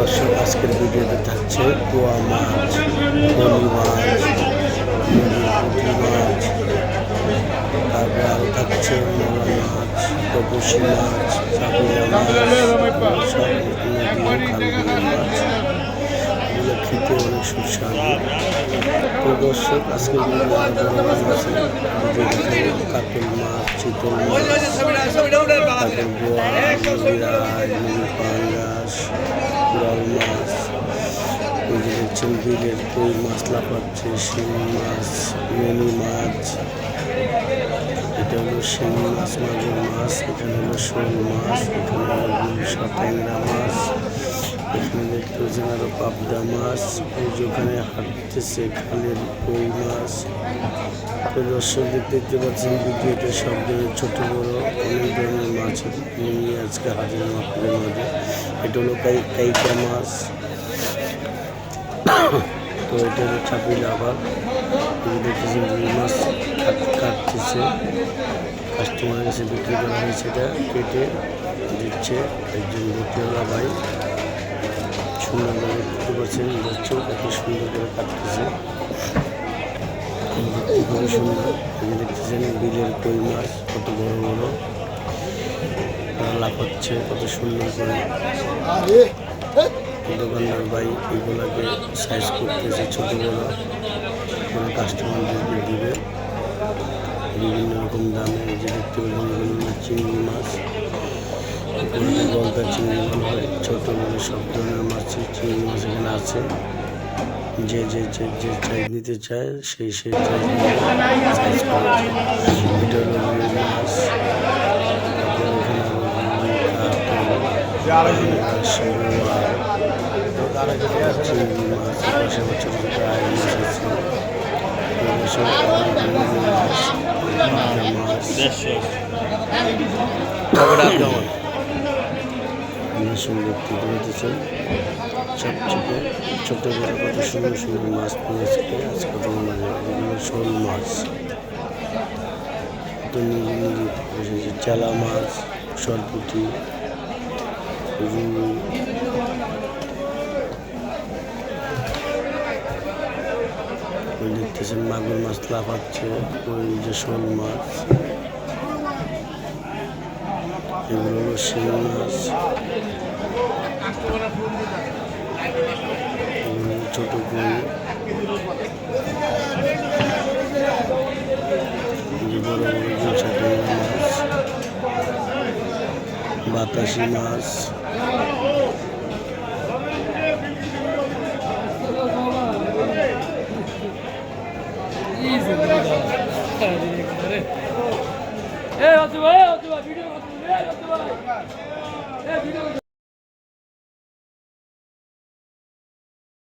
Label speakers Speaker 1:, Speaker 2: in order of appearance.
Speaker 1: দর্শক, আজকের ভিডিওতে থাকছে পোয়া মাছ, পলি মাছ পুঁটি মাছ, তারপরে আরও থাকছে মোলা মাছ, তপসি মাছ মাছ খেতে অনেক সুস্বাদু। দর্শক, আজকের আছে। মাছ, চিতল মাছ বিরাজ মিনি কুড়াল মাছ, এই যে দেখছেন কই মাছ, লাফাচ্ছে শিং মাছ, মিনি মাছ, এটা হলো শিং মাছ, মাগুর মাছ, এখানে হলো শোল মাছ, এখানে হলো ট্যাংরা মাছ, এখানে দেখতে পাচ্ছেন আরও পাবদা মাছ ওই যে ওখানে হাঁটতেছে খালের কই মাছ তো দর্শক দেখতে পাচ্ছেন ভিডিওতে সব ধরনের ছোটো বড়ো। মাছ নিয়ে আজকে হাজির মাছের মাঝে এটা হলো কাই কাইকা মাছ। তো এটা হলো চাপিল আবার দেখতেছেন মাছ কাট- কাটতেছে। কাস্টমারের কাছে বিক্রি করা হয়েছে এটা, কেটে দিচ্ছে একজন ভর্তিওয়ালা ভাই। সুন্দর করে দেখতে পাচ্ছেন দর্শক কত সুন্দর করে কাটতেছে। খুবই সুন্দর দেখতেছেন, বিলের কই মাছ, কত বড় বড়। লাফাচ্ছে কত সুন্দর করে দোকানদার ভাই এগুলাকে সাইজ করতেছে ছোট বড় কোনো কাস্টমারদেরকে দিবে। বিভিন্ন রকম দামে যে দেখতে এগুলো হলো চিংড়ি মাছ। গলদা চিংড়ি বলা হয়, ছোট বড় সব ধরনের মাছ চিংড়ি মাছ এখানে আছে। যে যে যে যে চাই নিতে চায়, সেই সেই চাই হলো মাছ তারপরে এখানে আরও রুই, কাতল, পাঙ্গাস, বোয়াল, চিংড়ি মাছ পাশে ছোট ছোট আই মাছ আছে এগুলো সব রুই মাছ পাবদা মাছ আপনার সঙ্গে দেখতে পেয়েছেন সব ছোট ছোট বড় কত সুন্দর সুন্দর মাছ নিয়ে আজকে শোল মাছ তো নিজে নিজে বসেছে মাছ সরপুটি মাগুর মাছ লাফাচ্ছে ওই যে শোল মাছ এগুলো শিং মাছ ছোট যে বড় বড় মাছ বাতাসি মাছ
Speaker 2: এ অতু ভাই অতু ভাই ভিডিও করতে এ অতু ভাই এ ভিডিও